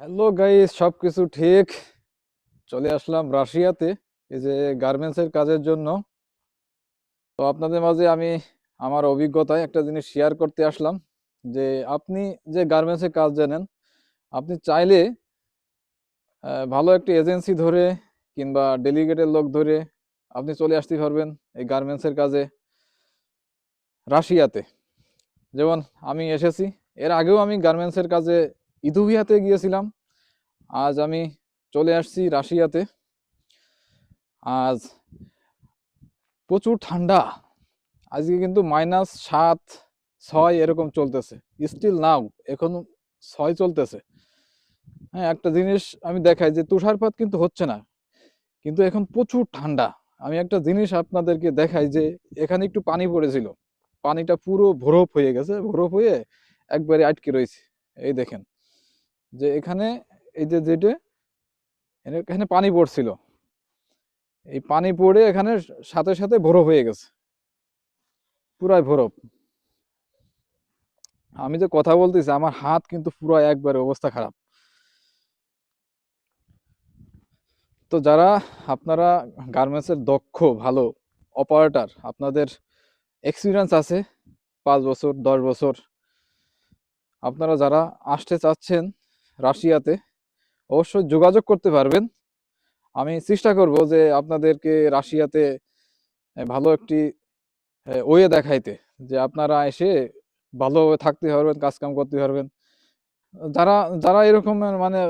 Hello guys সব কিছু ঠিক। চলে আসলাম রাশিয়াতে, এই যে গার্মেন্টসের কাজের জন্য। তো আপনাদের মাঝে আমি আমার অভিজ্ঞতায় একটা জিনিস শেয়ার করতে আসলাম, যে আপনি যে গার্মেন্টসের কাজ জানেন, আপনি চাইলে ভালো একটি এজেন্সি ধরে কিংবা ডেলিগেটের লোক ধরে আপনি চলে আসতে পারবেন এই গার্মেন্টসের কাজে রাশিয়াতে। যেমন আমি এসেছি, এর আগেও আমি গার্মেন্টসের কাজে ইথোপিয়াতে গিয়েছিলাম। আজ আমি চলে আসছি রাশিয়াতে। আজ প্রচুর ঠান্ডা। আজকে কিন্তু মাইনাস সাত, ছয় এরকম চলতেছে। স্টিল নাও এখন ছয় চলতেছে। হ্যাঁ একটা জিনিস আমি দেখাই যে তুষারপাত কিন্তু হচ্ছে না। কিন্তু এখন প্রচুর ঠান্ডা। আমি একটা জিনিস আপনাদেরকে দেখাই যে এখানে একটু পানি পড়েছিল। পানিটা পুরো বরফ হয়ে গেছে। বরফ হয়ে একবারে আটকে রয়েছে। এই দেখেন। যে এখানে এই যে যেটা এখানে পানি পড়ছিল। এই পানি পড়ে এখানে সাথে সাথে বরফ হয়ে গেছে। পুরাই বরফ আমি যে কথা বলতেছি, আমার হাত কিন্তু পুরো একবারে অবস্থা খারাপ। তো যারা আপনারা গার্মেন্টসের দক্ষ, ভালো অপারেটার, আপনাদের এক্সপিরিয়েন্স আছে পাঁচ বছর, দশ বছর, আপনারা যারা আসতে চাচ্ছেন রাশিয়াতে অবশ্যই যোগাযোগ করতে পারবেন। আমি চেষ্টা করব যে আপনাদেরকে রাশিয়াতে ভালো একটি ওয়ে দেখাইতে যে আপনারা এসে ভালোভাবে থাকতে পারবেন, কাজকাম করতে পারবেন। যারা যারা এরকম মানে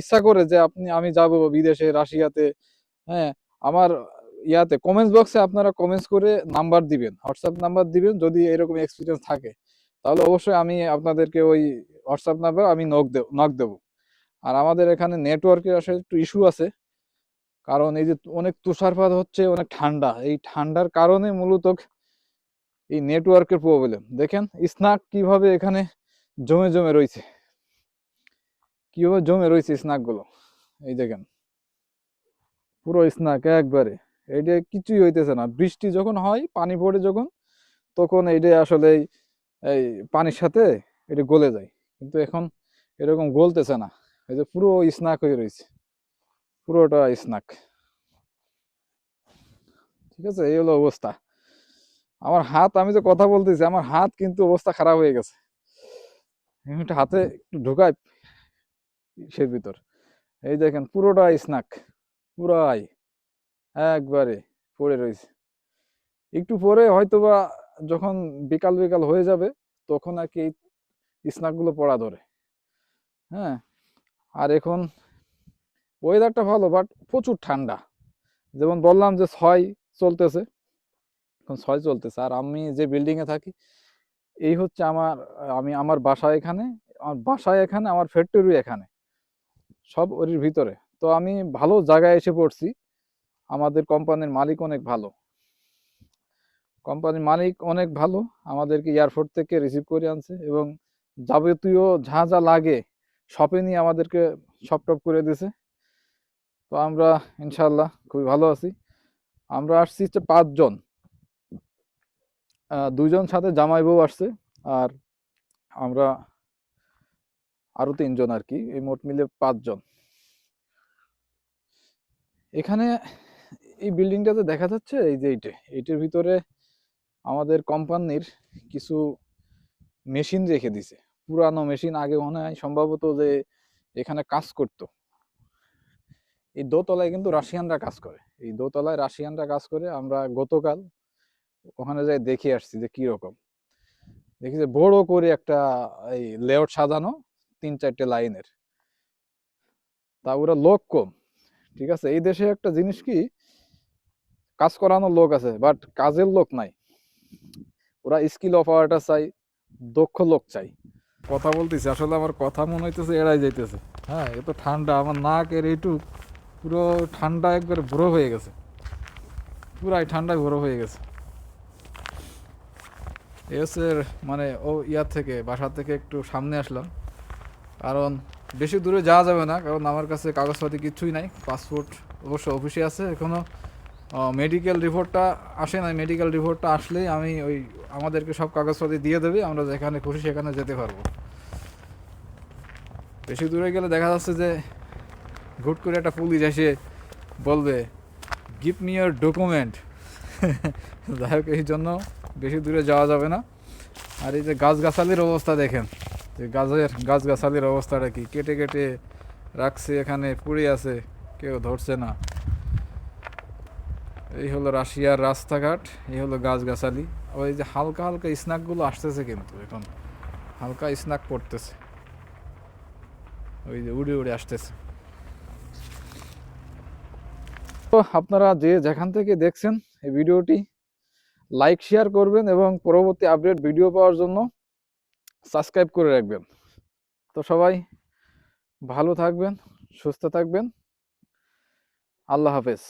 ইচ্ছা করে যে আপনি, আমি যাব বিদেশে, রাশিয়াতে হ্যাঁ আমার ইয়াতে কমেন্টস বক্সে আপনারা কমেন্টস করে নাম্বার দিবেন হোয়াটসঅ্যাপ নাম্বার দিবেন, যদি এরকম এক্সপিরিয়েন্স থাকে। তাহলে অবশ্যই আমি আপনাদেরকে ওই হোয়াটসঅ্যাপ নাম্বার আমি নক দেব নক দেবো। আর আমাদের এখানে নেটওয়ার্কের আসলে একটু ইস্যু আছে। কারণ এই যে অনেক তুষারপাত হচ্ছে, অনেক ঠান্ডা। এই ঠান্ডার কারণে মূলত এই নেটওয়ার্কের প্রবলেম দেখেন স্নাক কীভাবে এখানে জমে জমে রয়েছে। কীভাবে জমে রয়েছে স্নাকগুলো। এই দেখেন। পুরো স্নাক একবারে। এইটা কিছুই হইতেছে না। বৃষ্টি যখন হয়, পানি পড়ে যখন, তখন এইটা আসলে এই পানির সাথে এটা গলে যায়। কিন্তু এখন এরকম গলতেছে না। এই যে পুরো স্নাক হয়ে রয়েছে। পুরোটা স্নাক ঠিক আছে? এই হলো অবস্থা। আমার হাত, আমি যে কথা বলতেছি, আমার হাত কিন্তু অবস্থা খারাপ হয়ে গেছে। হাতে একটু ঢোকাই সের ভিতর। এই দেখেন, পুরোটা স্নাক পুরাই একবারে পড়ে রয়েছে। একটু পরে হয়তোবা যখন বিকাল বিকাল হয়ে যাবে, তখন আর কি এই স্নাকগুলো পড়া ধরে। হ্যাঁ আর এখন ওয়েদারটা ভালো বাট প্রচুর ঠান্ডা। যেমন বললাম যে ছয় চলতেছে, এখন ছয় চলতেছে। আর আমি যে বিল্ডিং এ থাকি, এই হচ্ছে আমার, আমি আমার বাসা এখানে, আমার বাসায় এখানে, আমার ফ্যাক্টরি এখানে, সব ওর ভিতরে। তো আমি ভালো জায়গায় এসে পড়ছি। আমাদের কোম্পানির মালিক অনেক ভালো। কোম্পানির মালিক অনেক ভালো। আমাদেরকে এয়ারপোর্ট থেকে রিসিভ করে আনছে এবং যাবতীয় যা যা লাগে শপে নিয়ে আমাদেরকে সব টপ করে দিয়েছে। তো আমরা ইনশাল্লাহ খুবই ভালো আছি। আমরা আসছি হচ্ছে পাঁচজন। আহ, দুইজন সাথে জামাই বউ আসছে আর আমরা আরও তিনজন আর কি এই মোট মিলে পাঁচজন। এখানে এই বিল্ডিংটাতে দেখা যাচ্ছে এই যে এইটে এইটার ভিতরে আমাদের কোম্পানির কিছু মেশিন রেখে দিছে পুরানো মেশিন আগে মনে হয় সম্ভবত যে এখানে কাজ করতো। এই দোতলায় কিন্তু রাশিয়ানরা কাজ করে। এই দোতলায় রাশিয়ানরা কাজ করে। আমরা গতকাল ওখানে যাই দেখে আসছি যে কি রকম। দেখি যে বড় করে একটা এই লেআউট সাজানো তিন চারটে লাইনের। তা ওরা লোক কম, ঠিক আছে? এই দেশে একটা জিনিস কি, কাজ করানোর লোক আছে বাট কাজের লোক নাই। ওরা স্কিল অপারেটর চাই, দক্ষ লোক চাই। কথা বলতেছি, আসলে আমার কথা মনে হইতেছে এড়াই যাইতেছে। হ্যাঁ এ তো ঠান্ডা, আমার নাক এর এইটুক, পুরো ঠান্ডা একবারে বড় হয়ে গেছে। পুরাই ঠান্ডায় বড় হয়ে গেছে। এসের মানে ও ইয়ার থেকে বাসা থেকে একটু সামনে আসলাম। কারণ বেশি দূরে যাওয়া যাবে না, কারণ আমার কাছে কাগজপাতি কিছুই নাই, পাসপোর্ট অবশ্য অফিসে আছে এখনও। মেডিকেল রিপোর্টটা আসে না মেডিকেল রিপোর্টটা আসলেই আমি ওই আমাদেরকে সব কাগজপত্র দিয়ে দেবে, আমরা যেখানে খুশি সেখানে যেতে পারব। বেশি দূরে গেলে দেখা যাচ্ছে যে ঘুট করে একটা পুলিশ এসে বলবে গিভ মি ইয়ার ডকুমেন্ট যাই হোক, এই জন্য বেশি দূরে যাওয়া যাবে না। আর এই যে গাছগাছালির অবস্থা দেখেন, যে গাছের গাছগাছালির অবস্থাটা কি? কেটে কেটে রাখছে, এখানে পুড়ে আছে, কেউ ধরছে না। এই হলো রাশিয়ার রাস্তাঘাট, এই হলো গাছগাছালি। আবার এই যে হালকা হালকা স্ন্যাকগুলো আসতেছে কিন্তু এখন। হালকা স্ন্যাক পড়তেছে। ওই যে উড়ে উড়ে আসতেছে। তো আপনারা যে যেখান থেকে দেখছেন এই ভিডিওটি, লাইক, শেয়ার করবেন এবং পরবর্তী আপডেট ভিডিও পাওয়ার জন্য সাবস্ক্রাইব করে রাখবেন। তো সবাই ভালো থাকবেন, সুস্থ থাকবেন। আল্লাহ হাফেজ।